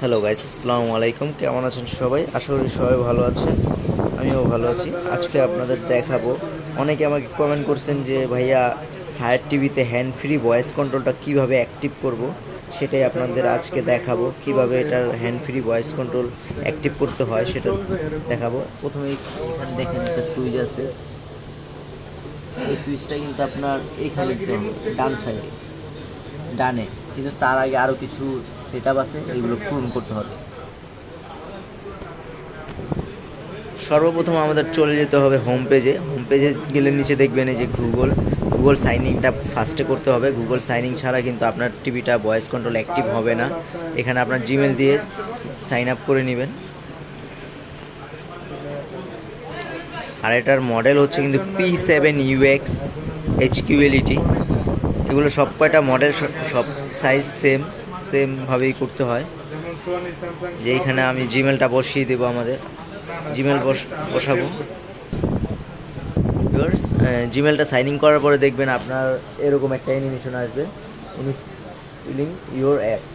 Hello guys আসসালামু আলাইকুম কেমন আছেন সবাই? আশা করি সবাই ভালো আছেন। আমিও ভালো আছি। আজকে আপনাদের দেখাবো। অনেকে আমাকে কমেন্ট করছেন যে, ভাইয়া হায়ার টিভিতে হ্যান্ড ফ্রি ভয়েস কন্ট্রোলটা কীভাবে অ্যাক্টিভ করব? সেটাই আপনাদের আজকে দেখাবো। কীভাবে এটার hand free voice control active করতে হয় সেটা দেখাবো। প্রথমে এখানে দেখেন একটা সুইচ আছে। এই সুইচটা কিন্তু আপনার এইখানে ডান সাইডে ডানে। কিন্তু তার আগে আরও কিছু সেট আছে, এগুলো পূরণ করতে হবে। সর্বপ্রথম আমাদের চলে যেতে হবে হোম পেজে হোম পেজে গেলে নিচে দেখবেন এই যে গুগল গুগল সাইনিংটা ফার্স্টে করতে হবে। গুগল সাইনিং ছাড়া কিন্তু আপনার টিভিটা ভয়েস কন্ট্রোল অ্যাক্টিভ হবে না। এখানে আপনার জিমেল দিয়ে সাইন আপ করে নেবেন। আর এটার মডেল হচ্ছে কিন্তু P seven UX H QLET এগুলো সব কয়টা মডেল সব সাইজ সেম সেমভাবেই করতে হয়। যে এইখানে আমি জিমেলটা বসিয়ে দেবো আমাদের। জিমেল বসাবো। জিমেলটা সাইন ইন করার পরে দেখবেন আপনার এরকম একটা অ্যানিমেশন আসবে। ইনস্টলিং ইউর অ্যাপস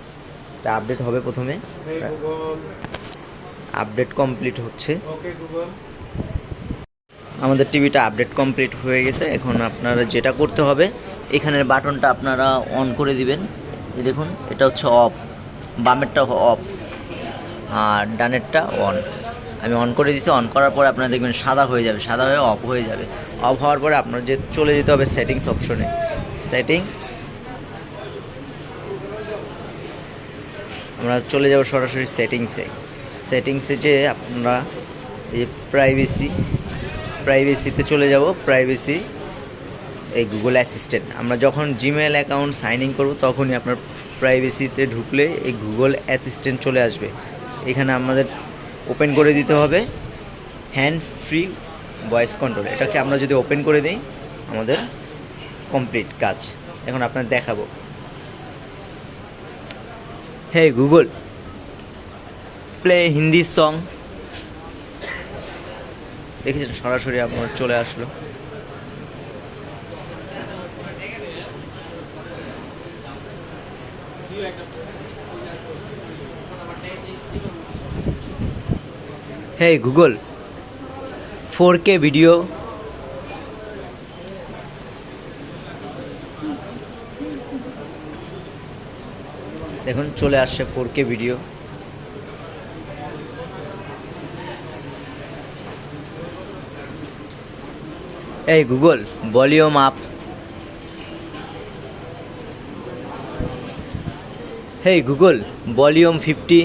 এটা আপডেট হবে প্রথমে। আপডেট কমপ্লিট হচ্ছে। আমাদের টিভিটা আপডেট কমপ্লিট হয়ে গেছে। এখন আপনারা যেটা করতে হবে, এখানের বাটনটা আপনারা অন করে দিবেন। এই দেখুন, এটা হচ্ছে অফ বামেরটা অফ আর ডানেরটা অন আমি অন করে দিছি অন করার পরে আপনারা দেখবেন সাদা হয়ে যাবে, সাদা হয়ে অফ হয়ে যাবে। অফ হওয়ার পরে আপনার যে চলে যেতে হবে সেটিংস অপশনে সেটিংস আমরা চলে যাব সরাসরি সেটিংসে সেটিংসে যে আপনারা এই প্রাইভেসি প্রাইভেসিতে চলে যাব প্রাইভেসি এই গুগল অ্যাসিস্ট্যান্ট আমরা যখন জিমেল অ্যাকাউন্ট সাইন ইন করব, তখনই আপনার প্রাইভেসিতে ঢুকলে এই গুগল অ্যাসিস্ট্যান্ট চলে আসবে। এখানে আমাদের ওপেন করে দিতে হবে। হ্যান্ড ফ্রি ভয়েস কন্ট্রোল এটাকে আমরা যদি ওপেন করে দিই, আমাদের কমপ্লিট কাজ। এখন আপনার দেখাবো। Hey Google play Hindi song দেখেছেন, সরাসরি আপনার চলে আসলো। Hey Google four K video দেখুন, চলে আসছে ফোর কে ভিডিও এই Google volume up hey Google, volume fifty.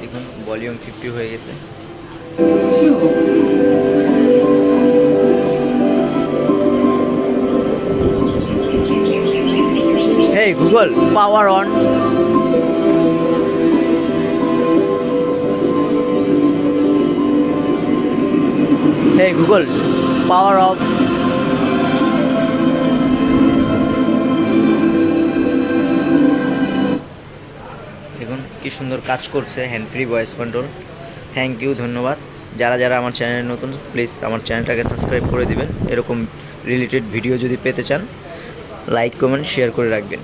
দেখুন, ভলিউম ফিফটি হয়ে গেছে। Hey Google power on hey Google power off দেখুন, কি সুন্দর কাজ করছে hand free voice control thank you ধন্যবাদ। যারা যারা আমার চ্যানেলে নতুন প্লিজ আমার চ্যানেলটাকে সাবস্ক্রাইব করে দিবেন। এরকম রিলেটেড ভিডিও যদি পেতে চান লাইক কমেন্ট শেয়ার করে রাখবেন।